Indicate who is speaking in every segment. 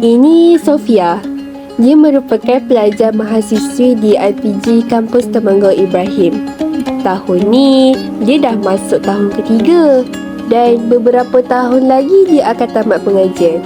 Speaker 1: Ini Sofia. Dia merupakan pelajar mahasiswi di IPG Kampus Temenggong Ibrahim. Tahun ni, dia dah masuk tahun ketiga dan beberapa tahun lagi dia akan tamat pengajian.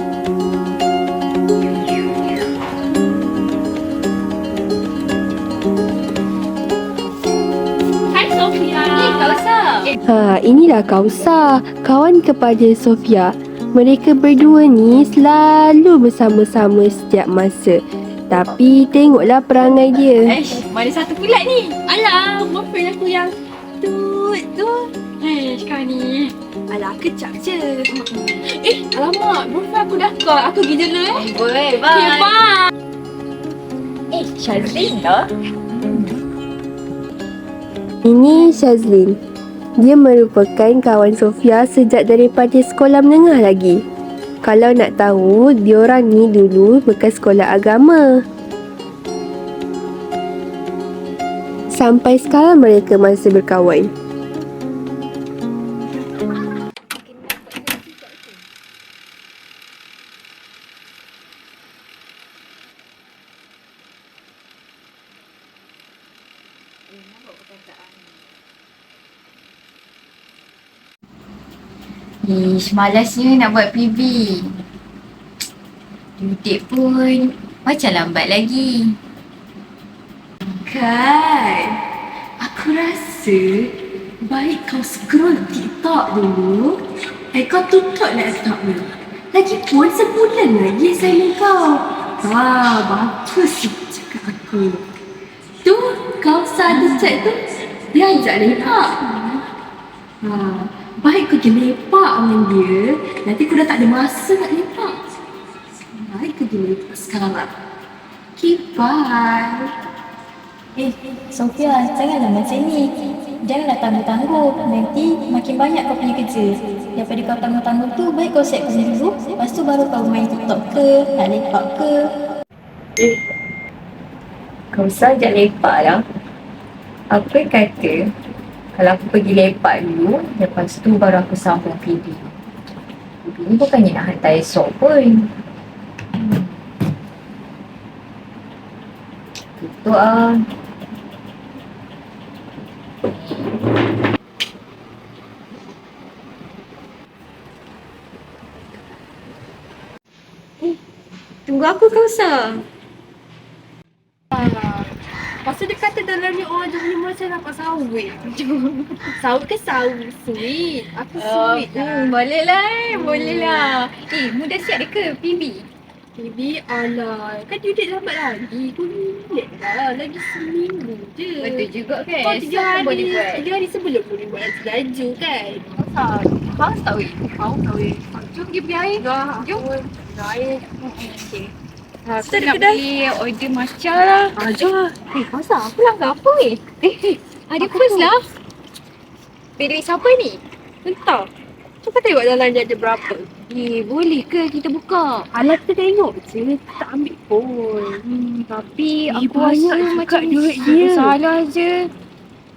Speaker 2: Hai Sofia. Kausa.
Speaker 1: Ha, inilah Kausa, kawan kepada Sofia. Mereka berdua ni selalu bersama-sama setiap masa. Tapi tengoklah perangai dia.
Speaker 2: Aish, mana satu pula ni? Alah, boyfriend aku yang tu tu. Aish, kau ni. Alah, kecap je. Eh, alamak, boyfriend aku dah call. Aku pergi dulu eh.
Speaker 3: Boleh,
Speaker 2: Okay, bye.
Speaker 3: Eh, Syazlin dah.
Speaker 1: Ini Shazlin. Dia merupakan kawan Sofia sejak daripada sekolah menengah lagi. Kalau nak tahu, diorang ni dulu bekas sekolah agama. Sampai sekarang mereka masih berkawan.
Speaker 3: Ish, malasnya nak buat PB. Duduk pun macam lambat lagi.
Speaker 2: Kan, aku rasa baik kau scroll TikTok dulu. Eh, kau tutup laptop ni. Lagipun sebulan lagi assignment kau. Wah, bagus cakap aku. Tu, kau sadu chat tu, dia ajak lepak. Ha, baik je lepak dengan dia, nanti kau dah tak ada masa nak lepak. Baik je lepak sekarang. Okay, bye.
Speaker 4: Eh, Sofia, janganlah macam ni. Janganlah tangguh-tangguh. Nanti makin banyak kau punya kerja. Daripada kau tangguh-tangguh tu, baik kau set kerja dulu. Lepas tu baru kau main TikTok ke, nak lepak ke.
Speaker 3: Eh, kau saja lepak lah. Apa kata kalau aku pergi lepak dulu, lepas tu baru aku sambung PB. PB ni bukannya nak hantar esok pun. Hmm. Itu ah.
Speaker 2: Tunggu aku kau sah. Pasal dia kata dalam ni orang jadi ni macam dapat sawit. sawit ke sawit? Sweet. Aku sweet lah.
Speaker 3: hmm, boleh lah eh. Boleh lah. Eh, mudah siap dia ke PB?
Speaker 2: Baby, alah. Kan due date lambat lagi. Kau relax lah. Lagi seminggu je.
Speaker 3: Betul juga kan.
Speaker 2: Kau tiga hari,
Speaker 3: boleh buat.
Speaker 2: tiga hari sebelum boleh buat laju laju kan?
Speaker 3: Haus tak weh? Haus tak weh? Jom pergi beli air. Jom.
Speaker 2: Air.
Speaker 3: Okay.
Speaker 2: Ha,
Speaker 3: Kita nak beli order matcha lah.
Speaker 2: Ah, jom.
Speaker 3: Eh, Hausa, aku langgar apa weh? Eh, eh, ada
Speaker 2: Apa
Speaker 3: first
Speaker 2: tu?
Speaker 3: lah. Beli duit siapa ni?
Speaker 2: Entah. Cuba tengok dalam dia ada berapa.
Speaker 3: Eh, boleh ke kita buka?
Speaker 2: Alah kita tengok je. Tak ambil pun.
Speaker 3: Hmm, tapi
Speaker 2: Eh,
Speaker 3: aku rasa macam
Speaker 2: duit dia.
Speaker 3: Salah je.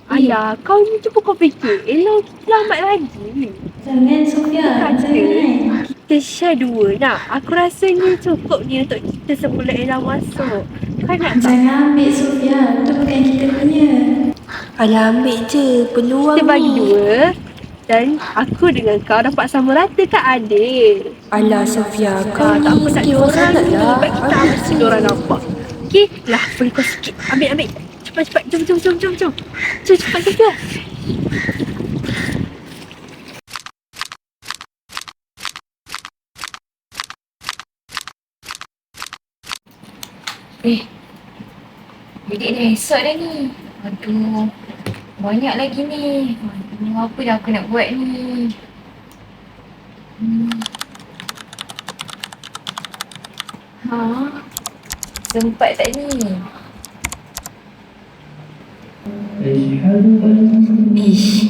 Speaker 2: Alah, kau ni cuba kau fikir. Elok lambat lagi.
Speaker 4: Jangan, Sofia. Jangan.
Speaker 2: Kita share dua nak. Aku rasanya cukup ni untuk kita sebelum Ella masuk. Kan nak tak?
Speaker 4: Jangan ambil, Sofia. Itu bukan kita punya.
Speaker 1: Alah ambil je, peluang
Speaker 2: Kita bagi
Speaker 1: ni.
Speaker 2: dua. Dan aku dengan kau dapat sama rata kan adil.
Speaker 1: Alah Sofia, kau
Speaker 2: Ah,
Speaker 1: ni
Speaker 2: tak apa tak orang
Speaker 1: sangat lah.
Speaker 2: Baik kita ambil mesti diorang nampak. Okey, lah beri kau sikit. Ambil ambil. Cepat cepat. Jom jom jom jom jom. Jom cepat kita.
Speaker 3: Eh, Bidik dah esok dah ni. Aduh, banyak lagi ni. Aduh, apa dah aku nak buat ni? Hmm. Ha? Sempat tak ni? Ish.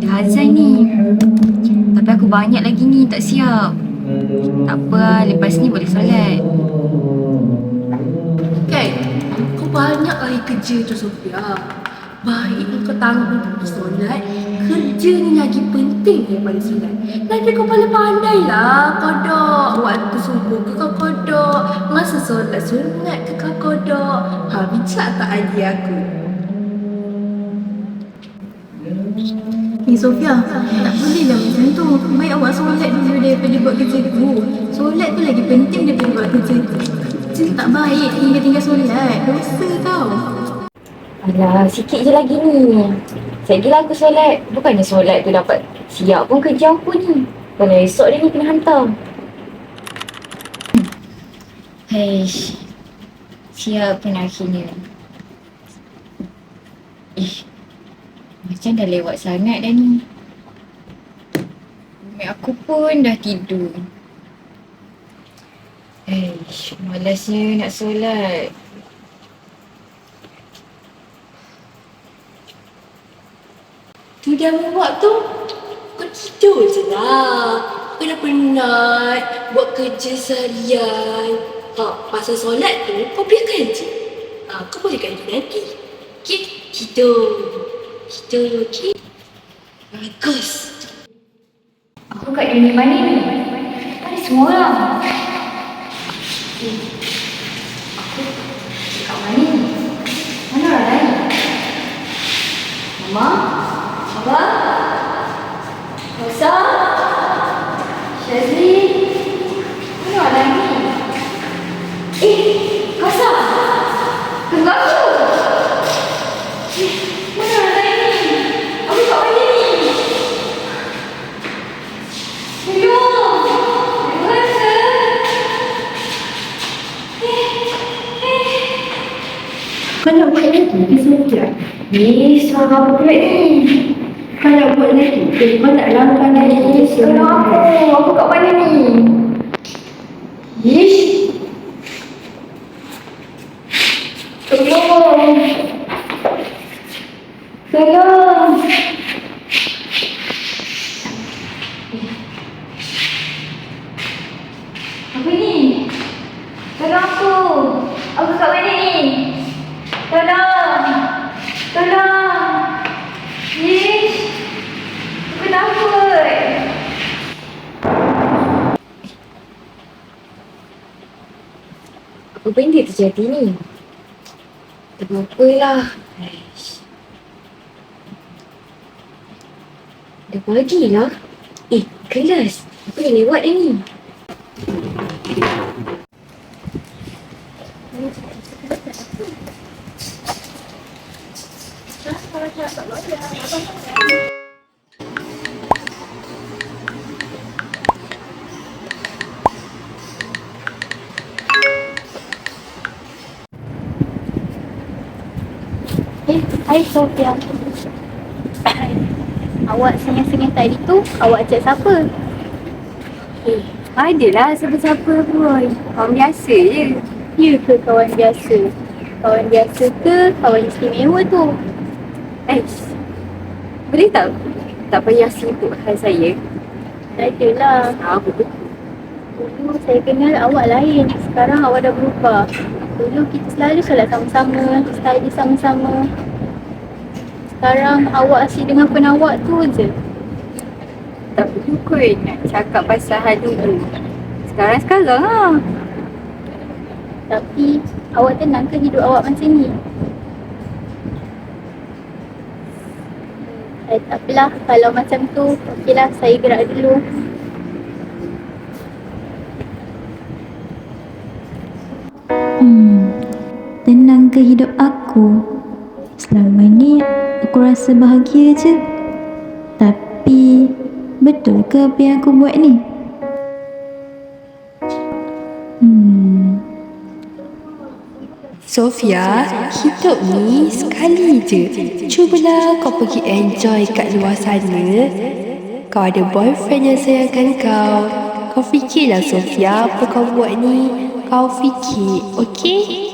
Speaker 3: Dah azan ni. Tapi aku banyak lagi ni tak siap. Tak apa lepas ni boleh solat.
Speaker 2: Banyak lagi kerja tu Sofia.
Speaker 1: baik kau tangguh pergi solat Kerja ni lagi penting daripada solat Lagi kau paling pandai lah kodok Waktu subuh ke kau kodok Masa solat sunat ke kau kodok Ha bijak tak idea aku
Speaker 5: Eh Sofia, tak boleh lah macam tu. Baik awak solat dulu daripada buat kerja tu. Solat tu lagi penting daripada buat kerja tu. Tak baik, tinggal-tinggal solat. Dosa tau.
Speaker 3: Alah, sikit je lagi ni. Sekejap lah aku solat. Bukannya solat tu dapat siap pun kerja aku ni. Kalau esok dia ni kena hantar. Heish. Siap pun akhirnya. Eh. Macam dah lewat sangat dah ni. Umi aku pun dah tidur. Eish, malasnya nak solat.
Speaker 1: Tu dah buat tu? Kau tidur je lah. Kau dah penat Buat kerja seharian. Ha, Pasal solat tu Kau biarkan je ha, Kau boleh ganti nanti. Okay Tidur. Tidur okay Bagus.
Speaker 3: Aku kat dunia mana ni? Ada semua orang. Eh? Mama?
Speaker 2: Kau nak buat lagi ke Sofia?
Speaker 3: Eh, suara apa pula ni?
Speaker 2: Kau nak buat lagi? Kau nak lambat lagi ke
Speaker 3: Tolong aku, aku kat mana ni? Ish! Tolong! Tolong! Apa ni? Tolong aku! Aku kat mana ni? Tolong! Tolong! Ish! Aku takut! Apa benda terjadi ni? Tak apa lah. Dah pagi lah. Eh, kelas. Apa yang lewat dah ni?
Speaker 5: Hai Sofia. awak senyum-senyum tadi tu, awak chat siapa?
Speaker 3: Eh, adalah siapa-siapa pun. Orang biasa je.
Speaker 5: Ya ke kawan biasa? Kawan biasa ke kawan istimewa tu?
Speaker 3: Aish. Boleh tak? Tak payah sibuk hal saya.
Speaker 5: Tak adalah.
Speaker 3: Apa tu?
Speaker 5: Dulu saya kenal awak lain. Sekarang awak dah berubah. Dulu kita selalu solat sama-sama, study sama-sama. Sekarang awak asyik dengan penawak tu je.
Speaker 3: Tak kot nak cakap pasal hal dulu. Sekarang-sekarang lah.
Speaker 5: Tapi awak tenang ke hidup awak macam ni? Eh, tak apalah. Kalau macam tu, okeylah saya gerak dulu.
Speaker 6: Hmm, tenang ke hidup aku? Selama ni aku rasa bahagia je. Tapi, betul ke apa yang aku buat ni? Hmm,
Speaker 2: Sofia, hidup ni sekali je. Cubalah kau pergi enjoy kat luar sana. Kau ada boyfriend yang sayangkan kau. Kau fikirlah Sofia, apa kau buat ni. Kau fikir, okey?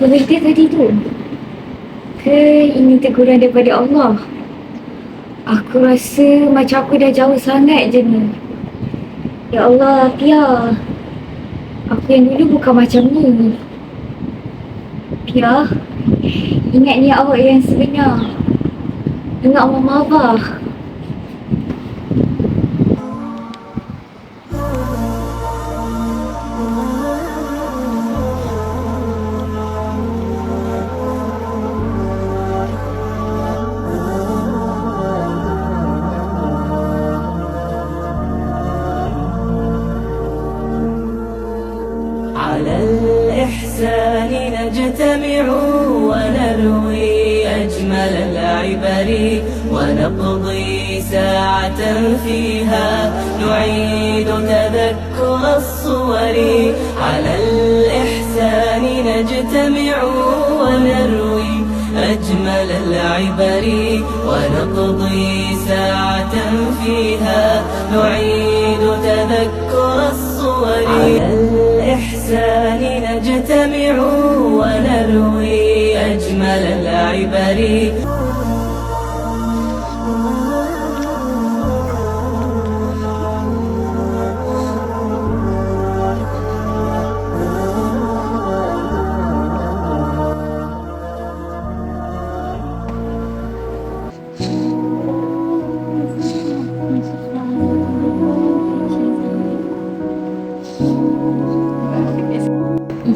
Speaker 3: Dia tadi tu? Ke ini teguran daripada Allah? Aku rasa macam aku dah jauh sangat je ni. Ya Allah, Pia. Aku yang dulu bukan macam ni. Pia, ingat ni awak yang sebenar. Ingat Allah Mabah.
Speaker 7: نجتمع ونروي أجمل العبر ونقضي ساعة فيها. نعيد تذكر الصور على الإحسان. نجتمع ونروي أجمل العبر ونقضي ساعة فيها. نعيد تذكر الصور على الإحسان نجتمع ونروي أجمل العبر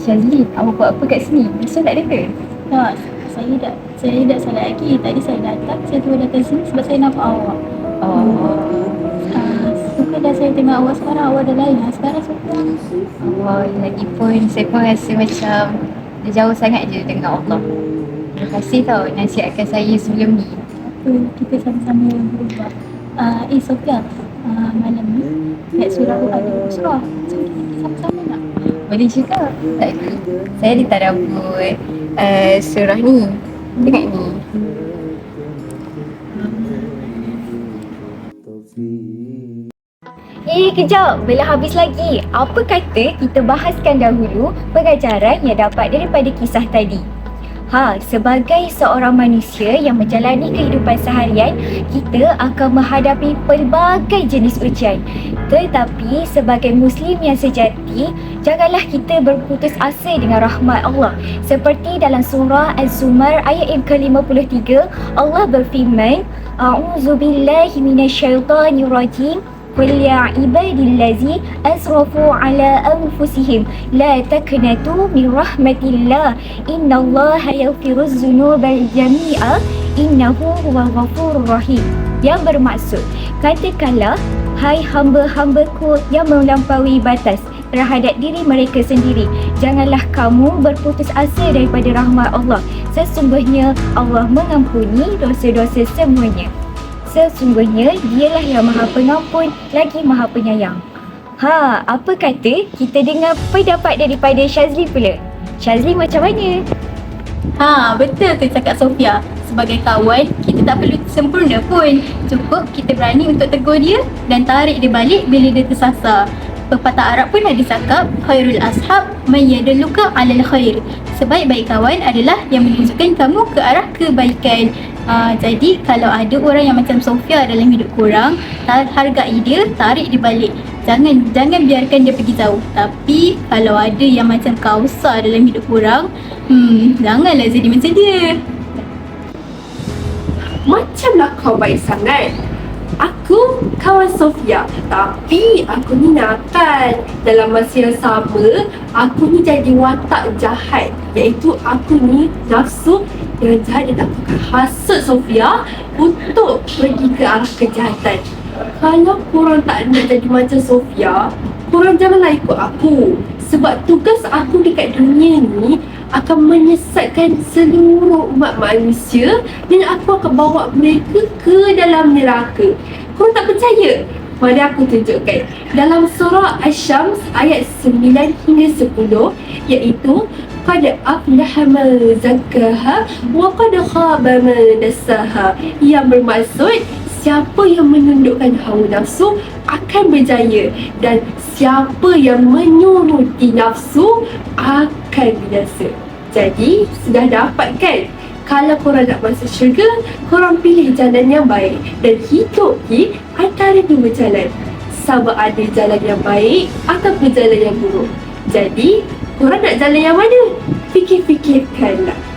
Speaker 3: Syazlin, awak buat apa kat sini? Besok tak ke?
Speaker 5: Tak, saya tak saya tak salah lagi. Tadi saya datang, saya terus datang sini sebab saya nampak awak.
Speaker 3: Oh,
Speaker 5: Ah, suka dah saya tengok awak sekarang, awak dah lain. Ah, Sekarang suka.
Speaker 3: Allah, lagi pun saya pun rasa macam dia jauh sangat je dengan Allah. Terima kasih tau nasihatkan saya sebelum ni.
Speaker 5: Apa kita sama-sama berubah. Ah, eh Sofia, ah, malam ni nak surah ada surah. So, kita sama-sama nak?
Speaker 3: Boleh juga. Tadi saya ditadabbur uh, surah ni. Tengok ni. Eh, kejap. Belum habis lagi. Apa kata kita bahaskan dahulu pengajaran yang dapat daripada kisah tadi. Ha, sebagai seorang manusia yang menjalani kehidupan seharian, kita akan menghadapi pelbagai jenis ujian. Tetapi sebagai muslim yang sejati, janganlah kita berputus asa dengan rahmat Allah. Seperti dalam surah Az-Zumar ayat yang ke-53, Allah berfirman, A'udzu billahi minasyaitonir rajim قل يا عبادي الذي أسرفوا على أنفسهم لا تقنطوا من رحمة الله إن الله يغفر الذنوب جميعا إنه هو الغفور الرحيم yang bermaksud katakanlah hai hamba-hambaku yang melampaui batas terhadap diri mereka sendiri janganlah kamu berputus asa daripada rahmat Allah sesungguhnya Allah mengampuni dosa-dosa semuanya Sesungguhnya dialah yang maha pengampun lagi maha penyayang. Ha, apa kata kita dengar pendapat daripada Syazli pula? Syazli macam mana?
Speaker 5: Ha, betul tu cakap Sofia. Sebagai kawan, kita tak perlu sempurna pun. Cukup kita berani untuk tegur dia dan tarik dia balik bila dia tersasar. Pepatah Arab pun ada cakap, Khairul ashab mayyadulluka alal khair. Sebaik-baik kawan adalah yang menunjukkan kamu ke arah kebaikan. Uh, jadi kalau ada orang yang macam Sofia dalam hidup korang, hargai dia, tarik dia balik. Jangan jangan biarkan dia pergi jauh. Tapi kalau ada yang macam Kausar dalam hidup korang, hmm, janganlah jadi macam dia.
Speaker 2: Macamlah kau baik sangat. Aku kawan Sofia Tapi aku ni nakal Dalam masa yang sama Aku ni jadi watak jahat Iaitu aku ni nafsu Yang jahat dan aku akan hasut Sofia Untuk pergi ke arah kejahatan Kalau korang tak nak jadi macam Sofia Korang janganlah ikut aku Sebab tugas aku dekat dunia ni akan menyesatkan seluruh umat manusia dan aku akan bawa mereka ke dalam neraka. Korang tak percaya? Mari aku tunjukkan. Dalam surah Asy-Syams ayat 9 hingga 10 iaitu qad aflaha man zakkaha wa qad khaba man dassaha yang bermaksud siapa yang menundukkan hawa nafsu akan berjaya dan siapa yang menyuruti nafsu akan binasa. Jadi, sudah dapat kan? Kalau korang nak masuk syurga, korang pilih jalan yang baik dan hidup di antara dua jalan. Sama ada jalan yang baik ataupun jalan yang buruk. Jadi, korang nak jalan yang mana? Fikir-fikirkanlah.